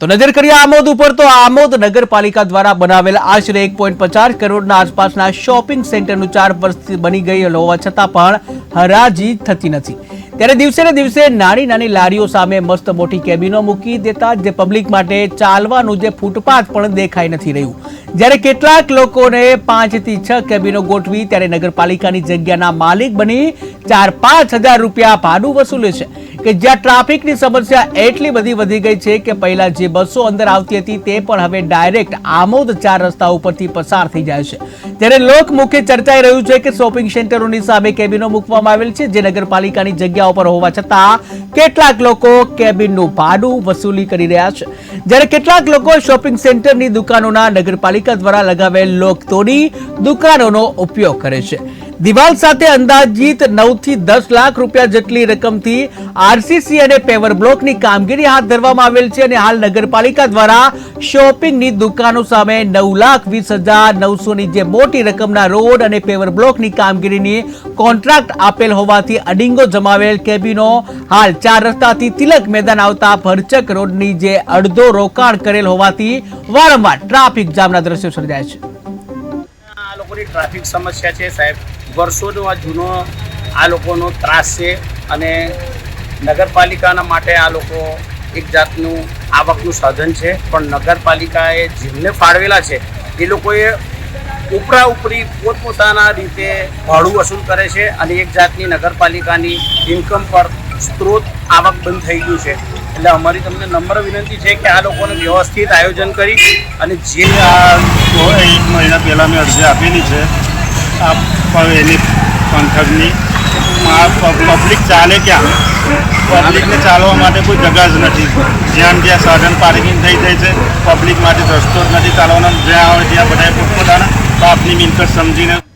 તો નજર કરીએ આમોદ ઉપર, તો આમોદ નગરપાલિકા દ્વારા બનાવેલ આશરે એક પોઈન્ટ પચાસ કરોડના આસપાસના શોપિંગ સેન્ટરનું ચાર વર્ષથી બની ગઈ હોવા છતાં પણ હરાજી થતી નથી. ત્યારે દિવસે ને દિવસે નાની નાની લારીઓ સામે મસ્ત મોટી કેબિનો મૂકી દેતા જે પબ્લિક માટે ચાલવાનું જે ફૂટપાથ પણ દેખાઈ નથી રહ્યું. જ્યારે કેટલાક લોકોને પાંચથી છ કેબિનો ગોઠવી ત્યારે નગરપાલિકાની જગ્યાના માલિક બની ચાર પાંચ હજાર રૂપિયા ભાડું વસૂલે છે. કે જ્યાં ટ્રાફિકની સમસ્યા એટલી બધી વધી ગઈ છે કે પહેલા જે બસો અંદર આવતી હતી તે પણ હવે ડાયરેક્ટ આમોદ ચાર રસ્તા ઉપરથી પસાર થઈ જાય છે. ત્યારે લોકમુખે ચર્ચાઈ રહ્યું છે કે શોપિંગ સેન્ટરોની સામે કેબિનો મૂકવામાં આવેલ છે જે નગરપાલિકાની જગ્યા ઉપર હોવા છતાં કેટલાક લોકો કેબિનનું ભાડું વસૂલી કરી રહ્યા છે. જ્યારે કેટલાક લોકો શોપિંગ સેન્ટરની દુકાનોના નગરપાલિકા દ્વારા લગાવેલ લોક તોડી દુકાનોનો ઉપયોગ કરે છે. દિવાલ સાથે અંદાજિત નવથી દસ લાખ રૂપિયા જેટલી રકમથી આરસીસી અને પેવર બ્લોકની કામગીરી હાથ ધરવામાં આવેલ છે અને હાલ નગરપાલિકા દ્વારા શોપિંગની દુકાનો સામે નવ લાખ વીસ હજાર નવસોની જે મોટી રકમના રોડ અને પેવર બ્લોકની કામગીરીની કોન્ટ્રાક્ટ આપેલ હોવાથી અડિંગો જમાવેલ કેબિનો હાલ ચાર રસ્તાથી તિલક મેદાન આવતા ભરચક રોડની જે અડધો રોકાણ કરેલ હોવાથી વારંવાર ટ્રાફિક જામના દ્રશ્યો સર્જાય છે. લોકોની ટ્રાફિક સમસ્યા છે સાહેબ. વર્ષોનો આ જૂનો આ લોકોનો ત્રાસ છે અને નગરપાલિકાના માટે આ લોકો એક જાતનું આવકનું સાધન છે. પણ નગરપાલિકાએ જેમને ફાળવેલા છે, એ લોકોએ ઉપરા ઉપરી પોતપોતાના રીતે ભાડું વસૂલ કરે છે અને એક જાતની નગરપાલિકાની ઇન્કમ પર સ્ત્રોત આવક બંધ થઈ ગયું છે. એટલે અમારી તમને નમ્ર વિનંતી છે કે આ લોકોને વ્યવસ્થિત આયોજન કરી અને જે મહિના પહેલાં મેં અરજી આપેલી છે એની પંથકની પબ્લિક ચાલે ક્યાં? પબ્લિકને ચાલવા માટે કોઈ જગા જ નથી. જ્યાં જ્યાં સાધન પાર્કિંગ થઈ જાય છે. પબ્લિક માટે રસ્તો જ નથી ચાલવાનો. જ્યાં આવે ત્યાં બધા પોતપોતાના બાપની મિલકત સમજીને